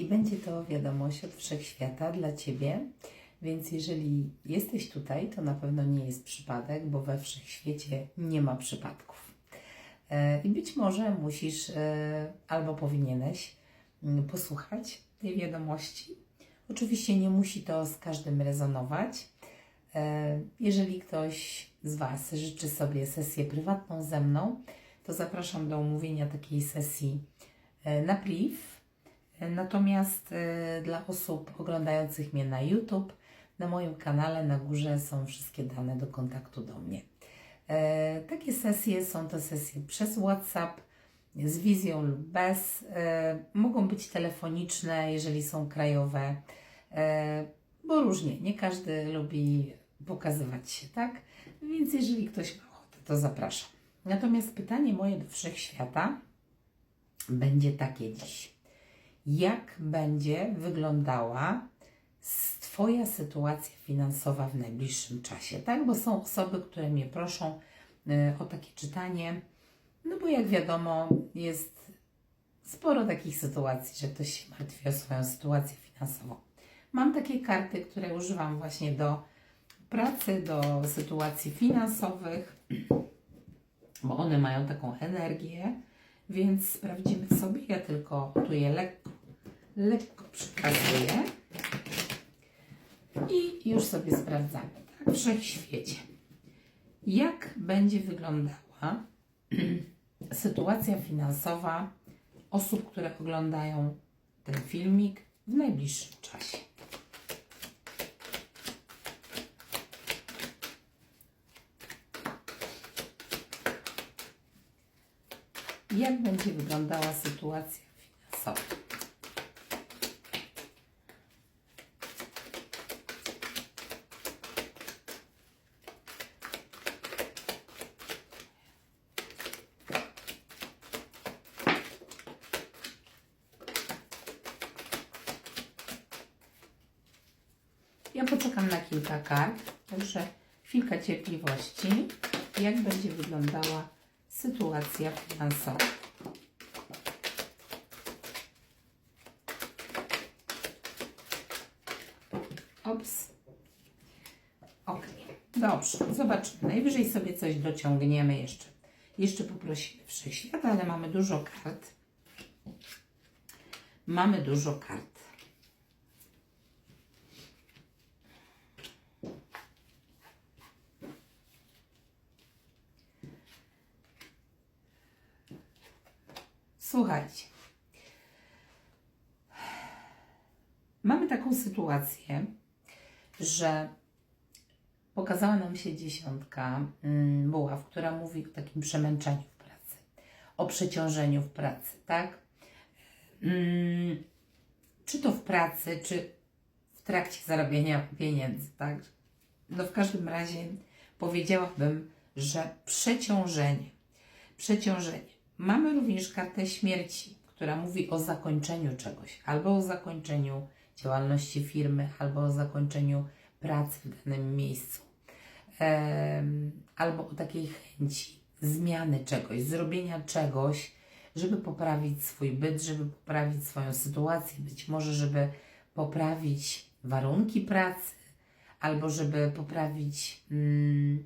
I będzie to wiadomość od wszechświata dla Ciebie. Więc jeżeli jesteś tutaj, to na pewno nie jest przypadek, bo we wszechświecie nie ma przypadków. E, I być może musisz e, albo powinieneś mm, posłuchać tej wiadomości. Oczywiście nie musi to z każdym rezonować. E, Jeżeli ktoś z Was życzy sobie sesję prywatną ze mną, to zapraszam do umówienia takiej sesji na priv. Natomiast e, dla osób oglądających mnie na YouTube, na moim kanale na górze są wszystkie dane do kontaktu do mnie. E, Takie sesje są to sesje przez WhatsApp, z wizją lub bez. E, Mogą być telefoniczne, jeżeli są krajowe, bo różnie. Nie każdy lubi pokazywać się, tak? Więc jeżeli ktoś ma ochotę, to zapraszam. Natomiast pytanie moje do wszechświata będzie takie dziś. Jak będzie wyglądała Twoja sytuacja finansowa w najbliższym czasie, tak? Bo są osoby, które mnie proszą y, o takie czytanie, no bo jak wiadomo, jest sporo takich sytuacji, że ktoś się martwi o swoją sytuację finansową. Mam takie karty, które używam właśnie do pracy, do sytuacji finansowych, bo one mają taką energię, więc sprawdzimy sobie. Ja tylko tu je lekko, lekko przekazuję i już sobie sprawdzamy, tak? Wszechświecie. Jak będzie wyglądała sytuacja finansowa osób, które oglądają ten filmik w najbliższym czasie? Jak będzie wyglądała sytuacja finansowa? Ja poczekam na kilka kart, także chwilka cierpliwości. Jak będzie wyglądała sytuacja finansowa? Ops. Ok, dobrze, zobaczymy. Najwyżej sobie coś dociągniemy jeszcze. Jeszcze poprosimy wszechświat, ale mamy dużo kart. Mamy dużo kart. Słuchajcie. Mamy taką sytuację, że pokazała nam się dziesiątka mm, buław, która mówi o takim przemęczeniu w pracy, o przeciążeniu w pracy, tak? Mm, czy to w pracy, czy w trakcie zarabiania pieniędzy, tak? No w każdym razie powiedziałabym, że przeciążenie. Przeciążenie. Mamy również kartę śmierci, która mówi o zakończeniu czegoś, albo o zakończeniu działalności firmy, albo o zakończeniu pracy w danym miejscu, albo o takiej chęci zmiany czegoś, zrobienia czegoś, żeby poprawić swój byt, żeby poprawić swoją sytuację, być może, żeby poprawić warunki pracy, albo żeby poprawić mm,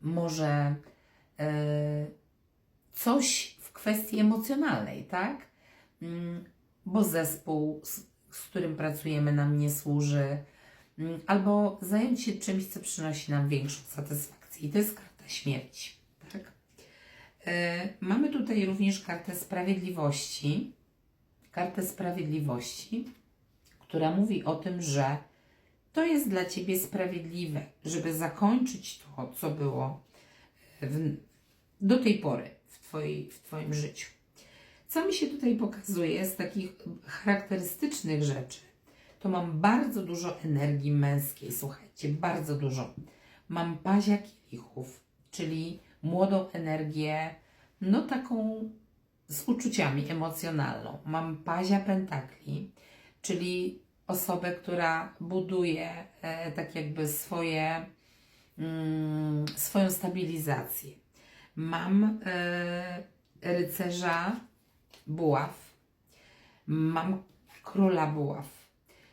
może e, coś w kwestii emocjonalnej, tak? Mm, Bo zespół, z, z którym pracujemy, nam nie służy, Mm, albo zająć się czymś, co przynosi nam większą satysfakcję. I to jest karta śmierci, tak? E, mamy tutaj również kartę sprawiedliwości. Kartę sprawiedliwości, która mówi o tym, że to jest dla Ciebie sprawiedliwe, żeby zakończyć to, co było w, do tej pory w, twojej, w Twoim życiu. Co mi się tutaj pokazuje z takich charakterystycznych rzeczy, to mam bardzo dużo energii męskiej, słuchajcie, bardzo dużo. Mam pazia kielichów, czyli młodą energię, no taką z uczuciami emocjonalną. Mam pazia pentakli, czyli osobę, która buduje e, tak jakby swoje, mm, swoją stabilizację. Mam e, rycerza buław, mam króla buław,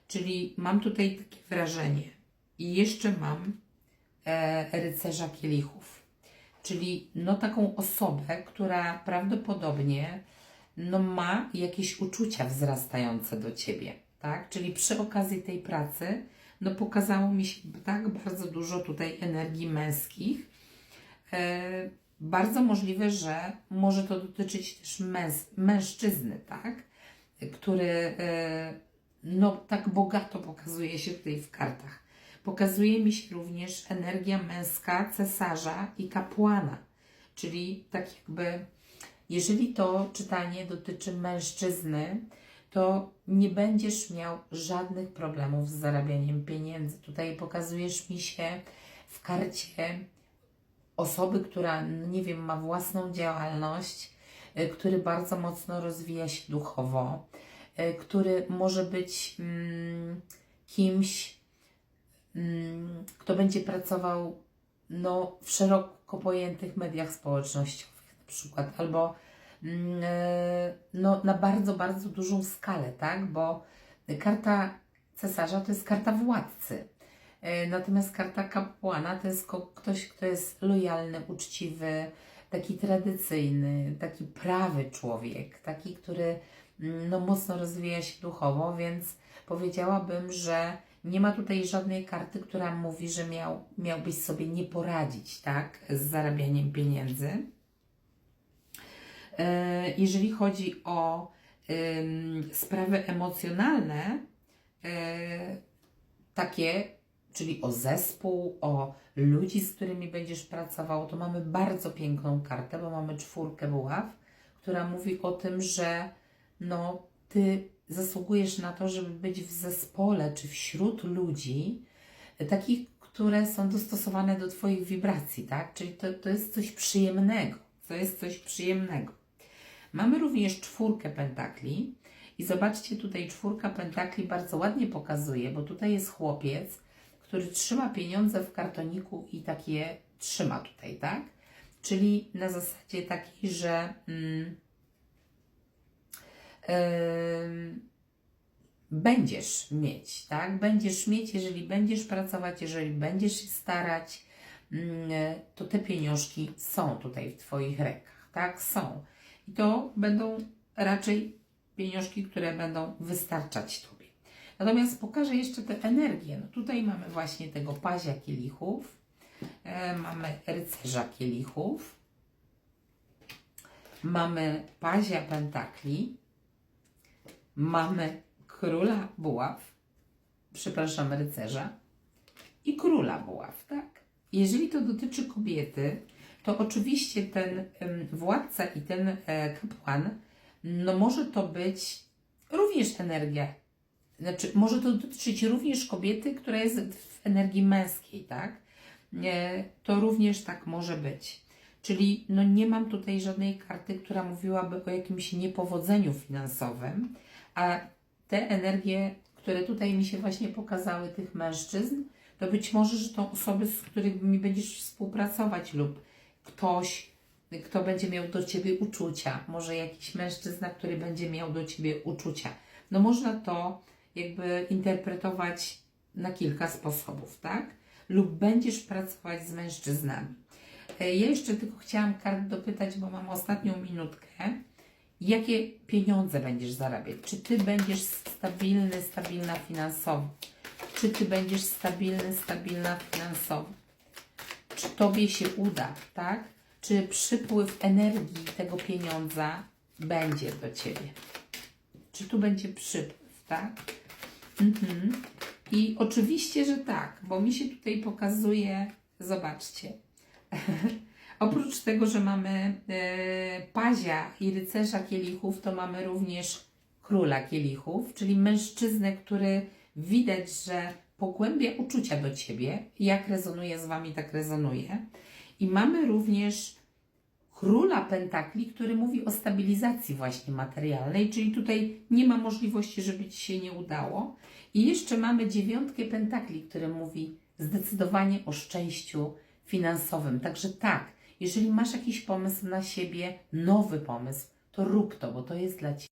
czyli mam tutaj takie wrażenie i jeszcze mam e, rycerza kielichów, czyli no taką osobę, która prawdopodobnie no ma jakieś uczucia wzrastające do ciebie, tak? Czyli przy okazji tej pracy no pokazało mi się tak bardzo dużo tutaj energii męskich. Bardzo możliwe, że może to dotyczyć też mężczyzny, tak? Który e, no tak bogato pokazuje się tutaj w kartach. Pokazuje mi się również energia męska cesarza i kapłana, czyli tak jakby, jeżeli to czytanie dotyczy mężczyzny, to nie będziesz miał żadnych problemów z zarabianiem pieniędzy. Tutaj pokazujesz mi się w karcie osoby, która, no nie wiem, ma własną działalność, y, który bardzo mocno rozwija się duchowo, y, który może być mm, kimś, mm, kto będzie pracował no, w szeroko pojętych mediach społecznościowych na przykład, albo mm, e, no, na bardzo, bardzo dużą skalę, tak? Bo karta cesarza to jest karta władcy. E, Natomiast karta kapłana to jest ktoś, kto jest lojalny, uczciwy, taki tradycyjny, taki prawy człowiek, taki, który mm, no, mocno rozwija się duchowo, więc powiedziałabym, że nie ma tutaj żadnej karty, która mówi, że miał, miałbyś sobie nie poradzić, tak, z zarabianiem pieniędzy. E, Jeżeli chodzi o sprawy emocjonalne, e, takie, czyli o zespół, o ludzi, z którymi będziesz pracował, to mamy bardzo piękną kartę, bo mamy czwórkę buław, która mówi o tym, że no, ty zasługujesz na to, żeby być w zespole czy wśród ludzi, e, takich, które są dostosowane do Twoich wibracji, tak? Czyli to, to jest coś przyjemnego. To jest coś przyjemnego. Mamy również czwórkę pentakli i zobaczcie tutaj czwórka pentakli bardzo ładnie pokazuje, bo tutaj jest chłopiec, który trzyma pieniądze w kartoniku i takie trzyma tutaj, tak? Czyli na zasadzie takiej, że mm, em, będziesz mieć, tak? Będziesz mieć, jeżeli będziesz pracować, jeżeli będziesz się starać, mm, to te pieniążki są tutaj w Twoich rękach, tak? Są. I to będą raczej pieniążki, które będą wystarczać Tobie. Natomiast pokażę jeszcze tę energię. No tutaj mamy właśnie tego pazia kielichów, e, mamy rycerza kielichów, mamy pazia pentakli, mamy króla buław, przepraszam, rycerza. I króla buław, tak? Jeżeli to dotyczy kobiety, to oczywiście ten władca i ten e, kapłan, no może to być również energia, znaczy może to dotyczyć również kobiety, która jest w energii męskiej, tak? E, to również tak może być. Czyli no nie mam tutaj żadnej karty, która mówiłaby o jakimś niepowodzeniu finansowym, a te energie, które tutaj mi się właśnie pokazały, tych mężczyzn, to być może, że to osoby, z którymi będziesz współpracować lub ktoś, kto będzie miał do Ciebie uczucia, może jakiś mężczyzna, który będzie miał do Ciebie uczucia. No można to jakby interpretować na kilka sposobów, tak? Lub będziesz pracować z mężczyznami. E, Ja jeszcze tylko chciałam kart dopytać, bo mam ostatnią minutkę. Jakie pieniądze będziesz zarabiać? Czy Ty będziesz stabilny, stabilna finansowo? Czy Ty będziesz stabilny, stabilna finansowo? czy Tobie się uda, tak? Czy przypływ energii tego pieniądza będzie do Ciebie? Czy tu będzie przypływ, tak? Mhm. I oczywiście, że tak, bo mi się tutaj pokazuje, zobaczcie, oprócz tego, że mamy e, pazia i rycerza kielichów, to mamy również króla kielichów, czyli mężczyznę, który widać, że pogłębia uczucia do ciebie. Jak rezonuje z wami, tak rezonuje. I mamy również króla pentakli, który mówi o stabilizacji właśnie materialnej, czyli tutaj nie ma możliwości, żeby ci się nie udało. I jeszcze mamy dziewiątkę pentakli, który mówi zdecydowanie o szczęściu finansowym. Także tak, jeżeli masz jakiś pomysł na siebie, nowy pomysł, to rób to, bo to jest dla ciebie.